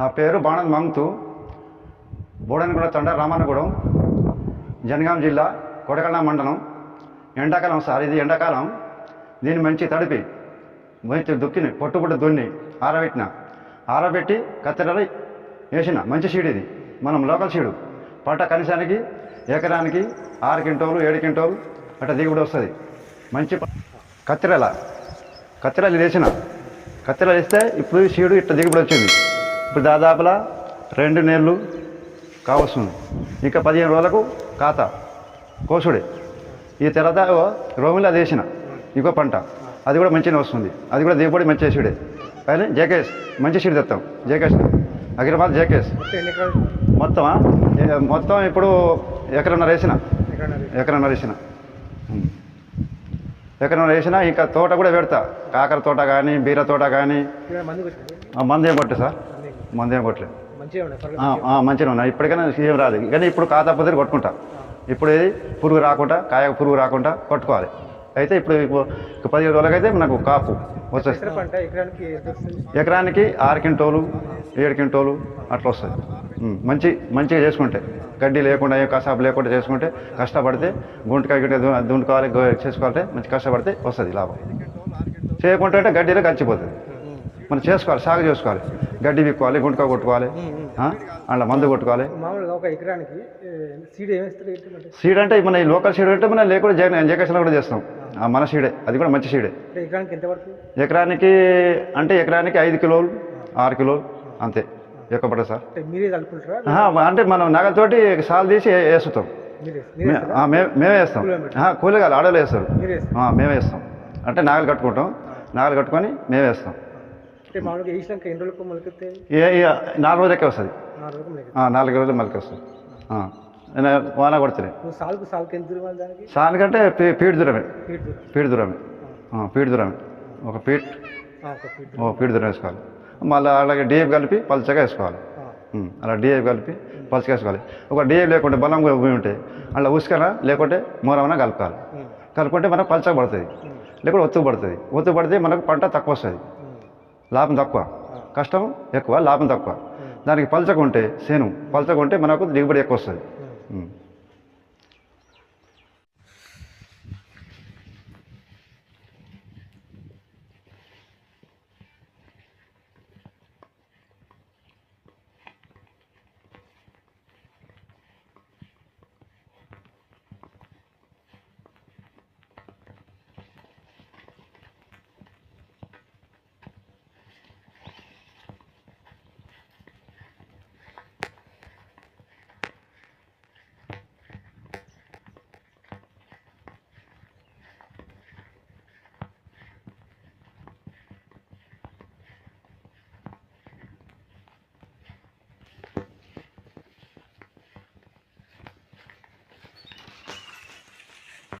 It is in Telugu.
నా పేరు బాణద్ మమ్తు బోడనగూడ తండ రామన్నగూడెం జనగాం జిల్లా కొడకళ్ళ మండలం. ఎండాకాలం సార్ ఇది ఎండాకాలం. దీన్ని మంచి తడిపి మంచి దుక్కిని పొట్టు దున్ని ఆరబెట్టిన. ఆరబెట్టి కత్తెరలు వేసిన మంచి సీడ్ ఇది మనం లోకల్ సీడు. పంట కనీసానికి ఎకరానికి ఆరు కింటోలు ఏడు కింటోలు అట్లా దిగుబడి వస్తుంది. మంచి కత్తెరల. కత్తెరలు వేసిన. కత్తెరలు వేస్తే ఇప్పుడు షీడు సీడు ఇట్లా దిగుబడి వచ్చింది. ఇప్పుడు దాదాపులా రెండు నెలలు కావస్తుంది. ఇంకా పదిహేను రోజులకు కాత కోసుడే. ఈ తర్వాత రోమిలో అది వేసిన ఇంకో పంట. అది కూడా మంచిగా వస్తుంది. అది కూడా దిగుబడి మంచి సీడే కానీ జేకేఎస్ మంచి సీడ్ తెస్తాం జేకేఎస్ అగ్రమాల్ జేకేఎస్. మొత్తం మొత్తం ఇప్పుడు ఎకరన్నర వేసిన ఎకరన్నర వేసిన ఎకరన్నర వేసిన ఇంకా తోట కూడా పెడతా. కాకర తోట కానీ బీర తోట కానీ మందు ఏం పట్టు సార్? మందు కొట్టలేదు. మంచిగా ఉన్నాయి ఇప్పటికైనా ఏం రాదు కానీ ఇప్పుడు కాతా పొద్దున కొట్టుకుంటా. ఇప్పుడు ఏది? పురుగు రాకుండా కాయ పురుగు రాకుండా కొట్టుకోవాలి. అయితే ఇప్పుడు పదిహేను రోజులకైతే మనకు కాపు వచ్చేస్తుంది. ఎకరానికి ఎంత వస్తుంది? ఎకరానికి ఆరు క్వింటోలు ఏడు క్వింటోలు అట్లా వస్తుంది. మంచి మంచిగా చేసుకుంటే గడ్డి లేకుండా ఏ కసాపు లేకుండా చేసుకుంటే కష్టపడితే గుంటకాయ గిట్ట దు- దున్నుకోవాలి గో- చేసుకోవాలంటే మంచి కష్టపడితే వస్తుంది లాభం. చేయకుంటే గడ్డిలో కలిసిపోతుంది మనం చేసుకోవాలి సాగు చేసుకోవాలి. గడ్డి విక్కోవాలి గుంటకాయ కొట్టుకోవాలి. ఆ? అందులో మందు కొట్టుకోవాలి. సీడ్ అంటే మన ఈ లోకల్ సీడ్ అంటే మనం లేకుండా జగన్ జగేషన్లో కూడా చేస్తాం. ఆ మన సీడే. అది కూడా మంచి సీడే. ఎకరానికి అంటే ఎకరానికి ఐదు కిలోలు ఆరు కిలోలు అంతే. ఎక్కువ పడదు సార్. అంటే మనం నగలతోటి సాల్ తీసి వేస్తాం. మేమే వేస్తాం. కూలిగాలు ఆడలు వేస్తారు. మేమే వేస్తాం. అంటే నాగలు కట్టుకుంటాం. నాగలు కట్టుకొని మేమే వేస్తాం. అంటే మామూలుగా వేసినాక ఎన్ని రోజులకు మొలకెత్తే? ఏ ఏ నాలుగు రోజులకే వస్తుంది. నాలుగు రోజులు మళ్ళీ వస్తుంది. వాన కొడుతున్నాయి. సాల్కు సాల్కి ఎంత దూరం దానికి? పీడి దూరమే. పీడి దూరమే. పీడి దూరమే. ఒక పీట్. ఓ పీడి దూరం వేసుకోవాలి. మళ్ళీ అలాగే డిఏపి కలిపి పలుచగా వేసుకోవాలి. అలా డిఏపి కలిపి పలుచగా వేసుకోవాలి. ఒక డిఏపి లేకుంటే బలం భూమి ఉంటే అలా ఉసుకన లేకుంటే మూరమన కలపాలి కలుపుకుంటే మనకు పలుచగా పడుతుంది. లేకుంటే ఒత్తుకు పడుతుంది. ఒత్తుకు పడితే మనకు పంట తక్కువ వస్తుంది. లాభం తక్కువ. కష్టం ఎక్కువ లాభం తక్కువ. దానికి పలచగా ఉంటే సేను. పలచగా ఉంటే మనకు దిగుబడి ఎక్కువ వస్తుంది.